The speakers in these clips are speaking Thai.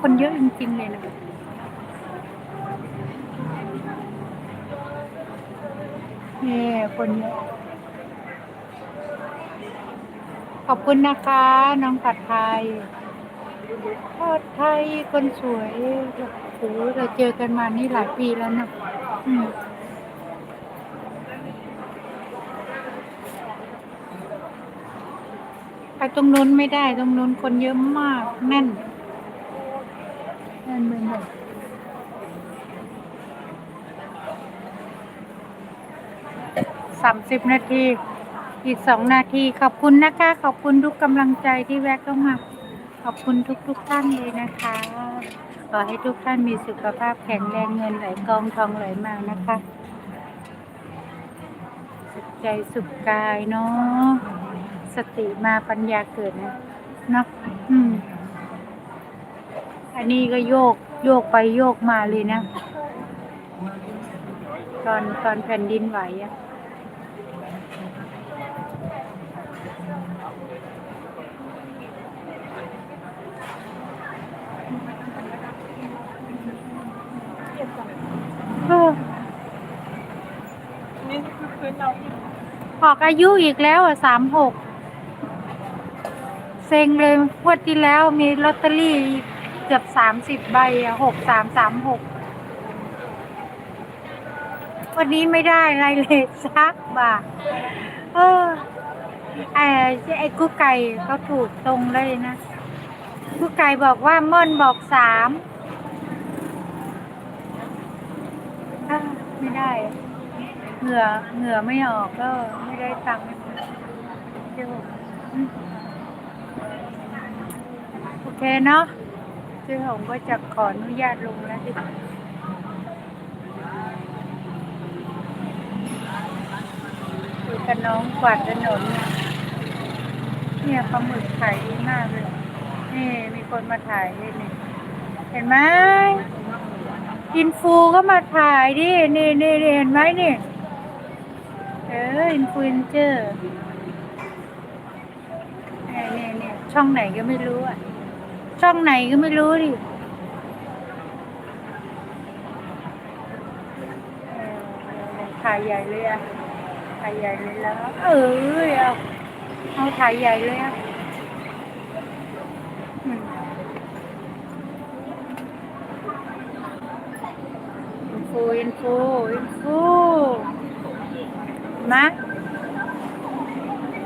คนเยอะจริงๆเลยนะนี่คนเยอะขอบคุณนะคะ น้องผัดไทยผัดไทยคนสวยโอ้โหเราเจอกันมานี่หลายปีแล้วนะอืมไปตรงนู้นไม่ได้ตรงนู้นคนเยอะมากแน่น แน่นหมดสามสิบนาที อีกสองนาที ขอบคุณนะคะ ขอบคุณทุกกำลังใจที่แวะเข้ามา ขอบคุณทุกทุกท่านเลยนะคะ ขอให้ทุกท่านมีสุขภาพแข็งแรงเงินไหลกองทองไหลมานะคะ สุขใจสุขกายเนาะ สติมาปัญญาเกิดนะเนาะอืม อันนี้ก็โยกโยกไปโยกมาเลยนะ ตอนตอนแผ่นดินไหวอะนี่คือพื้นเราออกอายุอีกแล้วอะสามหกเซ็งเลยงวดที่แล้วมีลอตเตอรี่ เกือบสามสิบใบอะหกสามสามหกวันนี้ไม่ได้อะไรเลยสักบาทเออไอ้ไอ้กุ๊กไก่เขาถูกตรงเลยนะกุ๊กไก่บอกว่าม่อนบอกสามไม่ได้ เหงื่อเหงื่อไม่ออกก็ไม่ได้ตังค์เดี๋ยวอืมโอเคเนาะ เจ้าหงก็จะขออนุญาตลงแล้วดิคุยกับน้องกวาดถนนเนี่ยเนี่ยปลาหมึกขายดีมากเลย นี่มีคนมาถ่ายด้วยนี่เห็นไหมอินฟูก็มาถ่ายดิ นี่นี่เห็นไหมนี่ เออ อินฟลูเอนเจอร์เนี่ยเนี่ยช่องไหนก็ไม่รู้อะ ช่องไหนก็ไม่รู้ดิถ่ายใหญ่เลยอะถ่ายใหญ่เลยแล้ว เออเอาเอาถ่ายใหญ่เลยอะอินฟูอินฟูอินฟูมา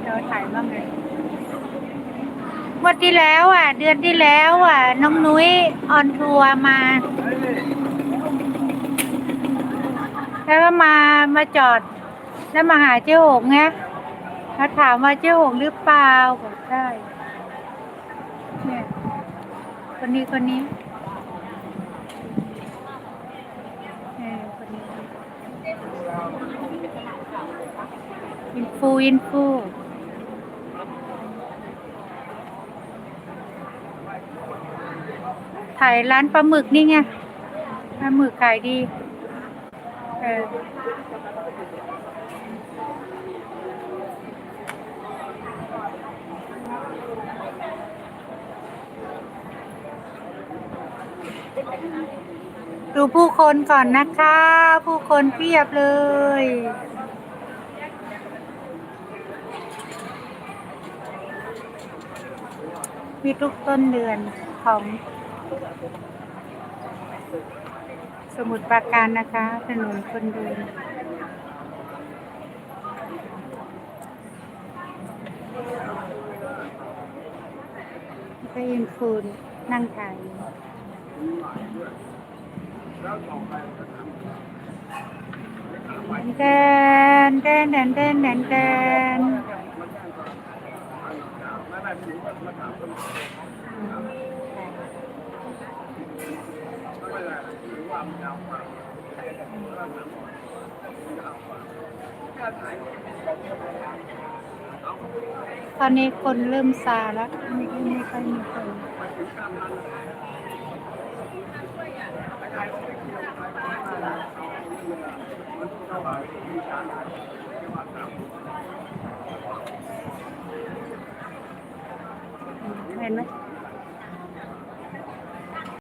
เราถ่ายบ้างเลย งวดที่แล้วอะ เดือนที่แล้วอะ น้องนุ้ยออนทัวร์มา แล้วก็มามาจอด แล้วมาหาเจ้าหงไงเขาถามว่าเจ้าหงหรือเปล่าบอกใช่เนี่ยคนนี้คนนี้เออคนนี้อินฟูอินฟู ถ่ายร้านปลาหมึกนี่ไงปลาหมึกขายดีเออดูผู้คนก่อนนะคะ ผู้คนเพียบเลย มีทุกต้นเดือนของ สมุดปราการนะคะ ถนนคนเดินก็ยินฟูนนั่งถ่ายอยู่แดนแดนแดนแดนแดนแดน ตอนนี้คนเริ่มซาแล้วไม่ไม่ค่อยมีคนเห็นไหม